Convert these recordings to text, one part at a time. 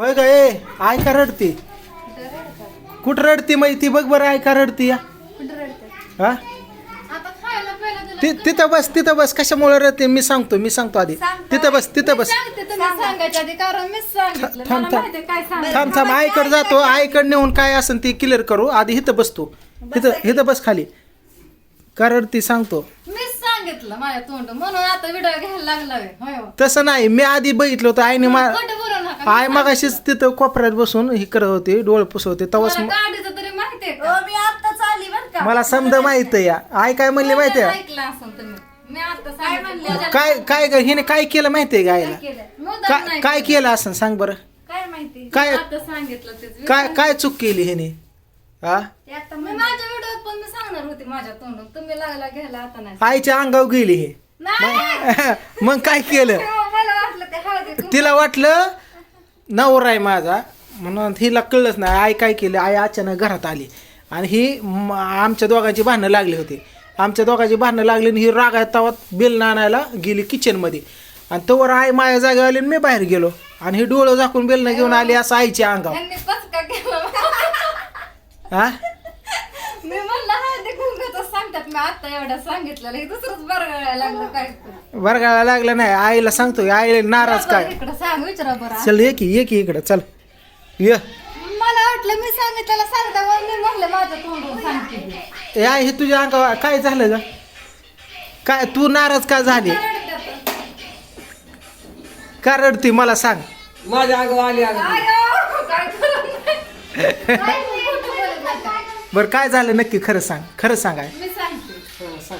होय का ए आय का रडते. कुठं रडते माहिती ती? बघ बरं आय का रडते या. हा? ति- तिथं बस तिथं बस कशामुळे रडते? मी सांगतो मी सांगतो आधी. तिथं बस तिथं बस. थांब, मला थांब. थांब थांब आईकडे जातो आईकडे नेऊन काय असेल ते क्लिअर करू. आधी इथं बसतो. इथं इथं बस खाली. का रडते सांगतो. सांगितलं माझ्या तोंड म्हणून आता व्हिडिओ घ्यायला लागला. तसं नाही मी आधी बघितलं होतं. आईने मा आय मगाशीच तिथं कोपऱ्यात बसून हे करत होते डोळे पुसवते तवाच मला गाडीचं तरी माहितीये का? मी आत्ताच आली बर का. मला समजा माहीत आहे या. आई काय म्हणले माहिती आहे? ऐकलं असं तुम्ही. मी आता सांगितलं. काय काय ग- हिने काय केलं माहिती आहे का आईला? केलं? मुद्दाम काय नाही काय केलं. असं सांग बरं. काय माहिती? काय- आता सांगितलं तेच. काय काय चूक केली हिने? हा मी माझ्या व्हिडिओत पण मी सांगणार होते माझ्या तोंडून. तुम्ही लागला घ्यायला आता नाही. आईच्या अंगावर गेली हे. नाही! मग काय केलं? मला वाटलं ते हळदी कुंकू. तिला वाटलं नवरा आहे माझा म्हणून हिला कळलंच नाही आई काय केलं आई अचानक घरात आली. आणि ही म- आमच्या दोघांची भांडणं लागली होती. आमच्या दोघांची भांडणं लागली आणि ही रागात तवात बेल आणायला गेली किचनमध्ये आणि तोवर आई माझ्या जागा आली आणि मी बाहेर गेलो. आणि ही डोळं झाकून बेलनं घेऊन आली असं आईच्या अंगावर. त्यांनी पचका केला. हा? मी म्हणलं हळदी कुंकूचं सांगतात मी आता एवढं सांगितलं हे दुसरंच बरं लागलं काय? वर्गाला लागलं नाही आईला सांगतो आईला नाराज काय? इकडं सांग विचारा बरं. चल ये की ये की इकडं चल. ये. मला वाटलं मी सांगितलं सांगता मग मी म्हणलं माझं तोंडून सांगते. ए आई हे तुझ्या अंगावर काय झालं ग? काय तू नाराज का झाली? का रडती मला सांग. माझ्या अंगावर आली अंग काय करू? काय खोटं बोलत नका. बरं काय झालं? नक्की खरं सांग. खरं सांगाय. मी सांगते.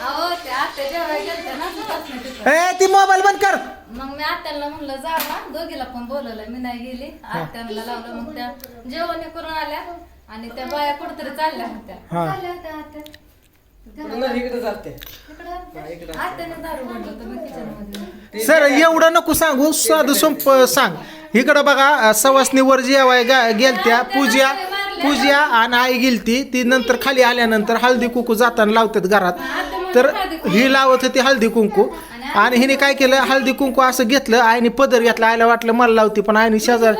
अहो ते आत्या जेवायला गेलत्या ना दुपारनं तिथं. ए ती मोबाईल बंद कर. मग मी आत्याला म्हणलं जावा दोघीला पण बोलवलं मी नाही गेली. आत्याला लावलं मग त्या जेवण हे करून आल्या. आणि त्या बाया कुठेतरी चालल्या होत्या. हा. चालल्या होत्या आत्या. इकडे जाते इकडं? आत्याने दारू म्हणलं होतं मी किचनमध्ये सर एवढं नको सांगू. साधं सोप सांग. इकडं बघा सवासनीवर जेवाय गा- गेलत्या पूजा. पूजा आणि आई गेलती ती नंतर खाली आल्यानंतर हळदी कुंकू जाताना लावतात घरात. तर ही लावत होती हळदी कुंकू. आणि हिने काय केलं हळदी कुंकू असं घेतलं आईने पदर घेतला आईला वाटलं मला लावती पण आईने शेजार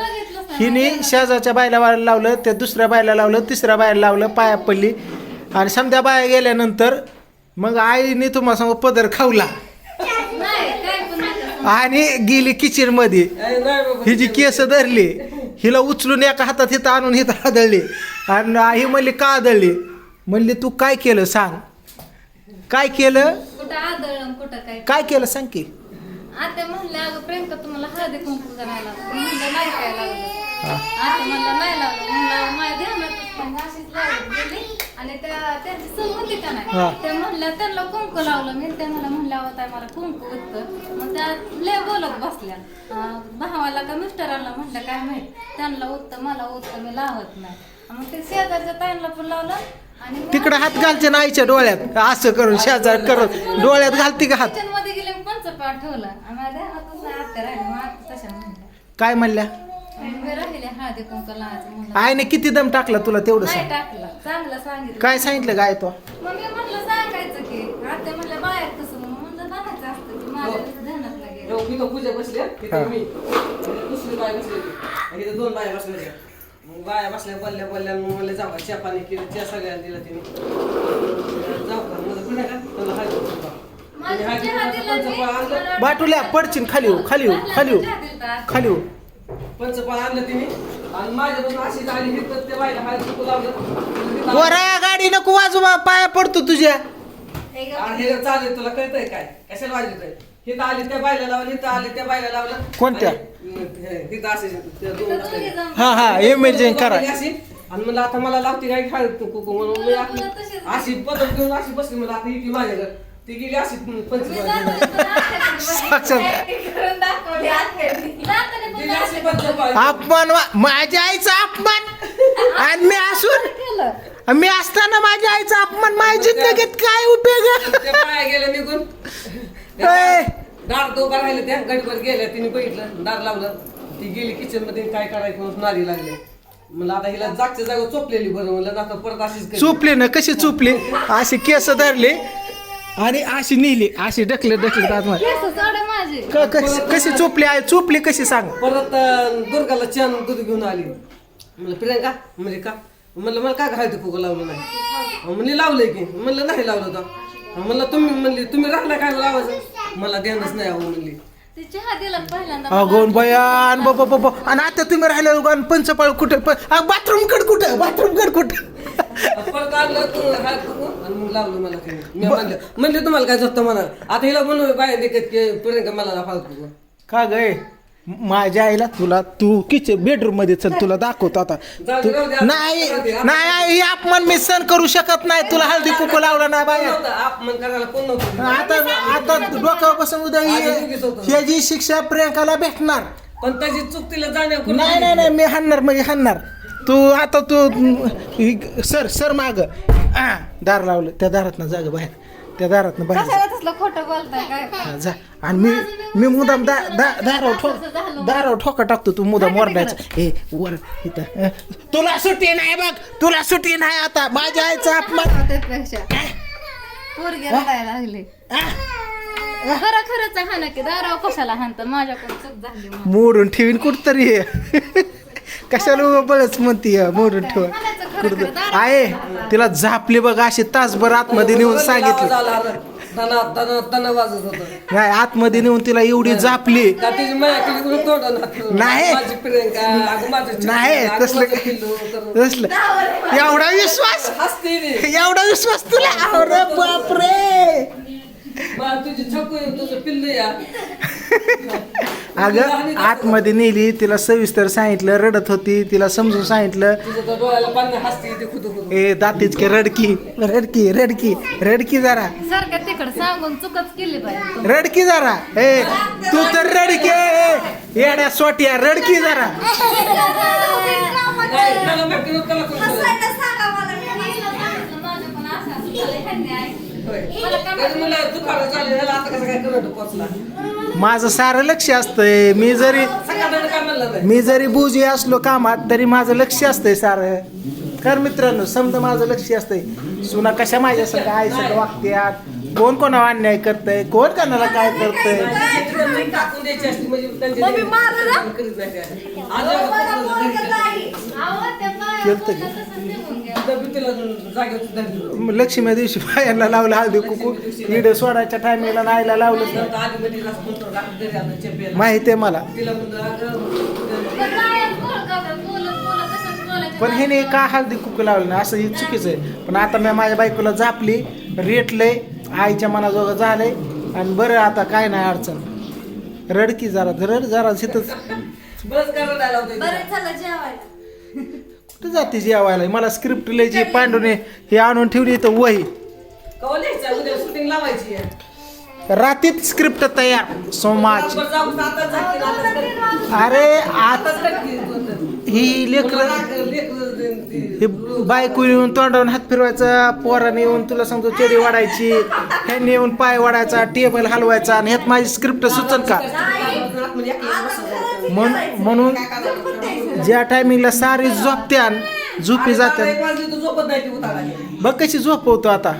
हिने शेजारच्या बायला वायला लावलं त्या दुसऱ्या बायला लावलं तिसऱ्या बायला लावलं पाया पडली. आणि समध्या बाया गेल्यानंतर मग आईने तुम्हाला सांगू पदर खावला. नाही काय पण नका. आणि गेली किचनमध्ये नाही बाबा ही जी केस धरली हिला उचलून एका हातात हिथं आणून हिथं आदळली आणि ही म्हणली का आदळली म्हणली तू काय केलं सांग. काय केलं? कुठं आदळलं कुठं काय काय केलं सांग की. आत्या म्हणल्या अगं प्रियंका तुम्हाला हळदी कुंकू करायला लागलं म्हणलं नाही काय लागलं आता म्हणलं नाही लागलं म्हणलं माझ्या ध्यानातच पण अशीच लागत गेली आणि त्या त्यांची सून होती का हा. नाही त्या म्हणल्या त्यांना कुंकू लावलं. मी त्या मला म्हणल्या होता मला कुंकू उत्तर मग त्या लय बोलत बसल्या. अं, भावाला का मिस्टरांना म्हणलं काय माहीत? त्यांना उत्तर मला उत्तर मी लावत नाही. मग ते शेजारच्या ताईंना पण लावलं आणि तिकडं हात घालते ना आईच्या डोळ्यात. असं करून शेजार करून. डोळ्यात घालते का हात? किचनमध्ये गेले ठेवलं. माझ्या ध्यानातच नाही आत्या राहिली. मग आत्या तशा म्हणल्या. काय म्हणल्या? आणि मी राहिले हळदी कुंकू लावायचं म्हणलं आईने किती दम टाकला तुला तेवढं नाही सांग? टाकलं चांगलं सांगितलं. काय सांगितलं काय तो? मग मी म्हणलं सांगायचं की आत्या म्हणलं बाहेर कसं मग म्हणलं बनायचं असतं की माझ्या कसं ध्यानात लागेल. मी तो पूजा बसल्या. तिथे मी. दुसरी बाय बसली होती. आणि इथे दोन बाया बसल्या होत्या. मग बाया बसल्या बोलल्या बोलल्या मग म्हणले जाऊ का चहा पाणी केलं चहा सगळ्यांना दिला तिने. जाऊ का म्हणलं कुठे का? त्याला हाय माझं चहा दिला मी, मला वाटलं- बाटुल्या पडचिन खाली हो खाली हो खाली हो चहा दिलता. खाली हो पंचपाळ आणलं तिने. आणि माझ्यापासून अशी झाली ही तर त्या बायला हाय चुकू लावलं गोरा गाडी नको वाजवा पाया पडतो तुझ्या. आणि हे चालेल तुला कळतंय काय? कशाला वाजवतंय? हिथं आली त्या बायला लावलं हिथं आली त्या बायला लावलं. कोणत्या? आणि, हे, असे इथं हा हा इमेजिन करा. अशी आणि म्हणलं आता मला लावती काय? खाय कुकू म्हणून मी आपली अशी पदर घेऊन अशी बसली मला आता ही ती माझ्याकडे. ती गेली अशी गेली अपमान वा- माझ्या आईचा अपमान. आणि मी असून. मी असताना माझ्या आईचा अपमान माझ्या जिंदगीत काय उपयोग? गेल्या निघून! दार तो राहिले त्या गडीवर गेल्या तिने बघितलं दार लावलं. ती गेली किचनमध्ये काय करायचं नारी लागले. मला आता हिला जागच्या जागा चोपलेली बरं म्हणलं आता परत अशीच. चुपली ना कशी चुपली? अशी केस धरली. आणि अशी नेली अशी ढकले ढकले केस सोडा माझे. क- कशी कशी चोपली आहे? चोपली कशी सांग. परत अं, दुर्गाला छान दूध घेऊन आली. म्हणलं प्रियंका म्हणजे का? म्हणलं मला काय घालायचं फुगं लावलं नाही? अं, म्हणली लावलंय की. म्हणलं नाही लावलं होतं म्हणलं तुम्ही म्हणली तुम्ही राहिला काय लावायचं? मला ध्यानच नाही हवं म्हणली. ती चहा दिला पहिल्यांदा? अगोन बयान बाबा बाबा आणि आता तुम्ही राहिले आणि पंचपाळ कुठं बाथरूम कड कुठं बाथरूम कड कुठं? परत आणलं तू मग लावलं मला. मी म्हणलं म्हणले तुम्हाला काय झोपतं म्हणा आता हिला म्हणून बाहेर देखत की प्रियंका मला ना फालतू का गय माझ्या आईला तुला तू किचन बेडरूममध्ये चल तुला दाखवतो आता. जाऊ तू- दे, जाऊ दे. नाही. नाही आई, हे अपमान मी सहन करू शकत नाही. तुला हळदी कुकू लावला नाही नव्हतं? अपमान करायला कोण नव्हतं? आता आता डोक्यावर बसून उद्या आधी होतो. ही- ह्याची शिक्षा प्रियंकाला भेटणार. पण त्याची चूक तिला जाण्या नाही नाही नाही मी हाणणार म्हणजे हाणणार. तू आता तू सर सर माग. आ, दार लावलं त्या दारातनं जाग बाहेर. त्या दारातनं बाहेर जा. कशाला तसलं खोटं बोलताय काय? हा, जा. आणि मी मी मुदाम दा दा दारावर ठोक दारावर ठोका टाकतो तू मुदाम ओरडायचं हे वर इथं. अ, तुला सुट्टी नाही बघ. तुला सुट्टी नाही आता. माझ्या आईचा अपमान. त्यापेक्षा पोरगी रडायला लागले. खरं खरंच आहे हा ना की दाराव कशाला हाणतात? माझ्याकडून चूक झाली म्हणून. मोडून ठेवीन कुठतरी. हे. कशाला उभं बळच म्हणती मोडून ठेवा. कुठं आहे तिला झापली बघ अशी तासभर आतमध्ये नेऊन सांगितलं. नाही आतमध्ये नेऊन तिला एवढी झापली. नाही. नाही तसलं. तसलं. एवढा विश्वास एवढा विश्वास तुला? अरे बापरे. मला तुझी छकू आहे, तुझं पिल्लू या. अगं आतमध्ये नेली तिला सविस्तर सांगितलं रडत होती तिला समजून सांगितलं. तुझं तर डोळ्याला पाणी हसते ते खुद खुद. ए दातीच के रडकी रडकी रडकी रडकी जरा. सारखं तिकडं सांगून चुकच केली पाहिजे रडकी जरा. ए तू तर रडके. येड्या सोट्या रडकी जरा. नाही, त्याला माहिती नव्हतं, त्याला कोण सांगितलं? माझं पण असं असं झालंय, ह्यांनी ऐकलं. आता माझं सारं लक्ष असतंय. मी जरी मी जरी बुजी असलो कामात तरी माझं लक्ष असतंय सारं. कर मित्रांनो समजा माझं लक्ष असतंय. सुना कशा माझ्या सगळं आई सगळं वागत्यात? कोण कोणावर अन्याय करतंय? कोण कोणाला काय करतंय? माझी लक्ष्मी दिवशी बायांना लावलं हळदी कुकू. व्हिडिओ सोडायच्या टायमिंगला नाहीला लावलं. माहिती आहे मला. पण ह्याने का हळदी कुकू लावलं नाही? असं हे चुकीचं आहे. पण आता मी माझ्या बायकोला जापली रेटलंय आईच्या मनाजोगं झालंय. आणि बरं आता काय नाही अडचण. रडकी जरा रड जरा तिथंच बस कुठं जाते जेवायला मला स्क्रिप्ट लिहायची पांडूने हे आणून ठेवली तर वही कवा लिहायचं? उद्या शूटिंग लावायची आहे. रातीत स्क्रिप्ट तयार सोमाच जाऊ, आताच आताच. अरे आता आताच तर. ही लेकर ते- हे बायको येऊन तोंडावून हात फिरवायचा पोराने येऊन तुला सांगतो चेरी वाढायची ह्यांनी येऊन पाय वाढायचा टेबल हलवायचा आणि ह्यात माझी स्क्रिप्ट सुचन का आतमध्ये एकला बसायचं. म्हण- म्हणून ज्या टायमिंगला सारी झोपत्यान झोपी आता जात्यान एक वाजली तर झोपत नाही ती उतारायची. बघ कशी झोपवतो आता.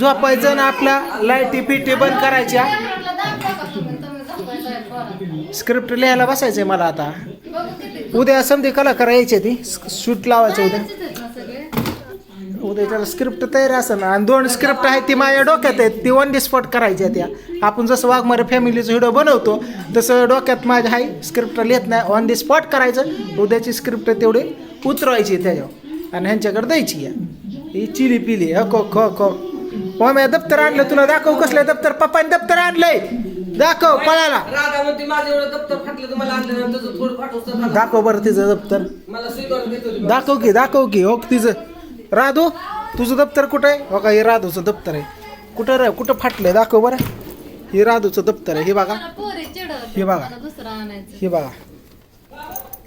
झोपायचं ना आपला लाईटी पिटी बंद करायच्या. स्क्रिप्ट लिहायला बसायचंय मला आता. उद्या समधी कलाकार यायचे ती. शूट लावायचं उद्या. बाहेरचेच आहेत ना सगळे उद्या त्याला स्क्रिप्ट तयार असेल आणि दोन स्क्रिप्ट आहेत ती माझ्या डोक्यात आहेत ती वन डी स्पॉट करायच्या त्या. आपण जसं वाघमारे फॅमिलीचं व्हिडिओ बनवतो तसं डोक्यात माझ्या आहे स्क्रिप्ट लिहित नाही ऑन दी स्पॉट करायचं उद्याची स्क्रिप्ट तेवढी उतरवायची त्याच्यावर. आणि ह्यांच्याकडे द्यायची ही चिली पिली हको खो खो मग दप्तर आणलं तुला दाखव कसलं दप्तर. पप्पाने दप्तर आणलंय. दाखव पळाला. दाखव बरं तिचं दप्तर. दाखव की दाखव की हो तिचं. राधू तुझं दप्तर कुठं आहे? का हे राधूचं दप्तर आहे. कुठं रे कुठं फाटलंय? दाखव बरं. हे राधूचं दप्तर आहे. हे बघा. हे बघा. हे बघा.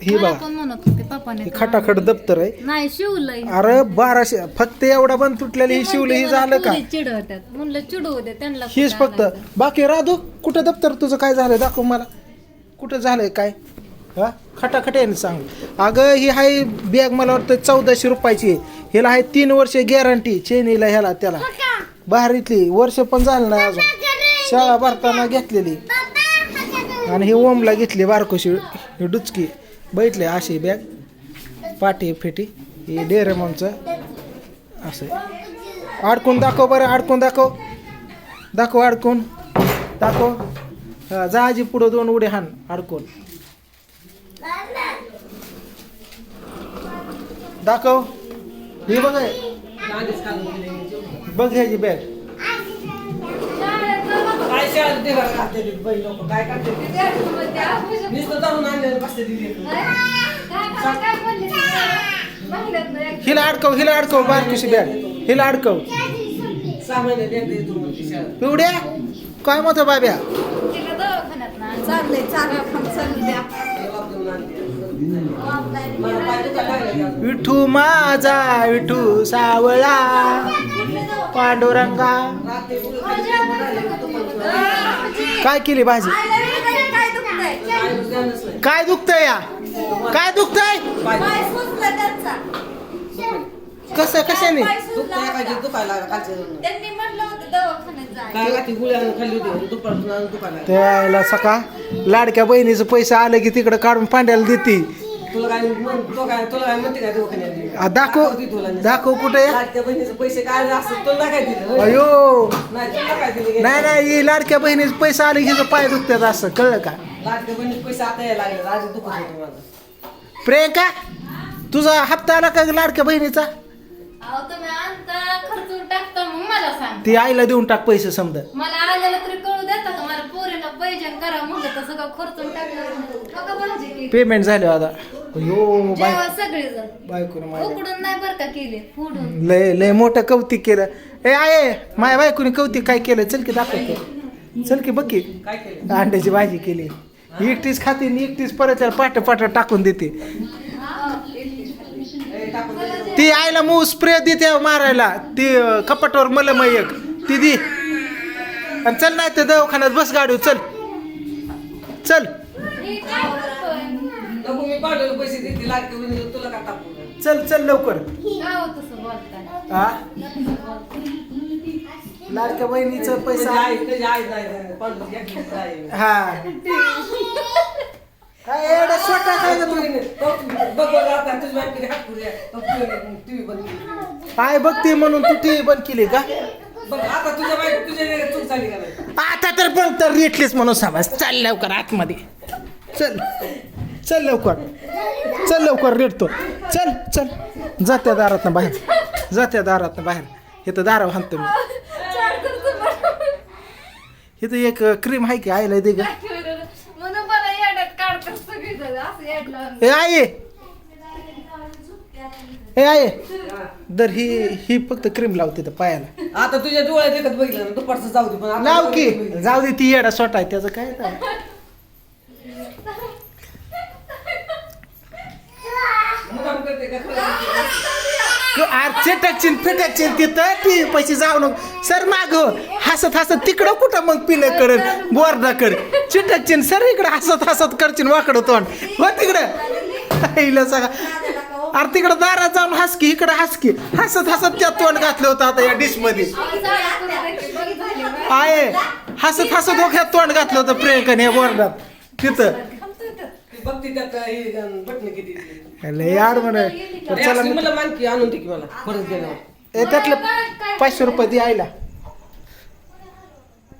हे बघा. हे खटाखट दप्तर आहे. नाही शिवलंय. अरे बाराशे फक्त एवढा बंद तुटलेलं हे शिवलं हे झालं का? चिडवतात. म्हणलं चिडवू दे त्यांना हेच फक्त. बाकी राधू कुठं दप्तर तुझं काय झालंय? दाखव मला. कुठं झालंय काय? हा? खटाखट आहे ना सांग अगं ही आहे बॅग मला वाटतं चौदाशे रुपयाची आहे. ह्याला आहे तीन वर्ष गॅरंटी चेनीला ह्याला त्याला. बाहेरीतली वर्ष पण झालं नाही अजून. शाळा भरताना घेतलेली. आणि ही ओमला घेतली बारकोशी. ही डुचकी. बैठले अशी बॅग पाठी फेटी. ही डेरेमॉनचं असं आहे. अडकून दाखव बरं अडकून दाखव. दाखव अडकून. दाखव. हा, जहाजी पुढं दोन उडे हाण अडकून. दाखव. ही बघ हे. बघ ह्याची बॅग. हिला अडकव हिला अडकव बारकोशी बॅग हिला अडकव. पिवड्या काय मत बाब्या? चाललंय चालू चालू द्या लॉकडाऊन आणते. मला पाय दुखायला लागले आता. विठू माझा विठू सावळा पांडुरंगा. काय केली भाजी? काय दुखतंय या? काय दुखतंय? कसं कशाने. त्यांनी म्हटलं होतं दवाखान्यात. त्याला सका लाडक्या बहिणीचं पैसे आले की तिकडं काढून पांड्याला देते. तुला काय म्हण- तो काय तुला काय म्हणते काय दवाखान्यात गेली? आ, दाखव. दाखव कुठे लाडक्या बहिणीचे पैसे काय असतात तुला काय दिलं? होय? अयो. नाही तुला काय दिले नाही नाही ही लाडक्या बहिणीचे पैसे आले की पाय दुखतात असं कळलं का? लाडक्या बहिणीचे पैसे आता यायला लागले आज दुखत होतं माझं प्रियंका तुझा हप्ता आला का लाडक्या बहिणीचा? अहो तुम्ही आणता खर्चून टाकता मग मला सांग. ती आईला देऊन टाक पैसे समजा मला आलेलं तरी कळू देता का मला पोरीला पैजन करा म्हणलं तर सगळं खर्चून टाकलं. बघा भाजी केली पेमेंट झाले आता. यो बाय. जेव्हा सगळेजण. बायकोनं माझ्या उकडून नाही बरं का केले फोडून. लय लय मोठं कौतिक केलं. ए आहे माझ्या बायकोनी कौतिक काय केलं? चल की दाखवतो चल की बघ की. काय केलं? अंड्याची भाजी केली. एकटीच खाते आणि एकटीच परत त्याला पाट पाट टाकून देते. ती आईला मऊ स्प्रे देते मारायला. ती कपाटावर मलम एक. ती दी. आणि चल नाही तर दवाखान्यात बस गाडी चल. चल. मी टाकू चल चल लवकर. हो? लाडक्या बहिणीचं पैसा. एकटीच आई. हा. एवढं काय? बघ बघ आता हात टीव्ही बंद केली काय बघते म्हणून तू टी बंद केली का? बघ आता तुझ्या बायको तुझ्या वेळेला चूक झाली का नाही आता तर पण तर रेटलीच म्हणून समज चल लवकर आतमध्ये. चल. चल लवकर. चल लवकर रेटतो चल चल. जात्या दारातनं बाहेर. जात्या दारातनं बाहेर. इथं दारा हाणतो मी. चार तर एक क्रीम आहे की आईला दे ग? ए आई ए आई दर ही ही फक्त क्रीम लावते तर पायाला आता तुझ्या डोळ्यात एकच बघितलं ना दुपारचं जाऊ दे पण आता लाव की. जाऊ दे ती येडा स्वतः आहे त्याचं काय तर. मुद्दाम करते का खरं? हो, आर चिटकचिन फिटकचिन तिथं ती पैसे जाऊ नको सर माग हसत हसत तिकडं कुठं मग पिलं करत कर चिटकचिन सर इकडं हसत हसत करचिन वाकडं तोंड. हो तिकडं. हिला सगळा अरे तिकडं दारात जाऊन हसकी इकडं हसकी हसत हसत त्या तोंड घातलं होतं आता या डिशमध्ये. आहे. हसत हसत डोक्यात तोंड घातलं होतं प्रियंकाने या बोर्डात तिथं. बघ तिथं लय याड म्हणे. तर चला मला मानकी आणून दे की मला. परत गेल्यावर ए, त्यातलं पाचशे रुपये दे आईला.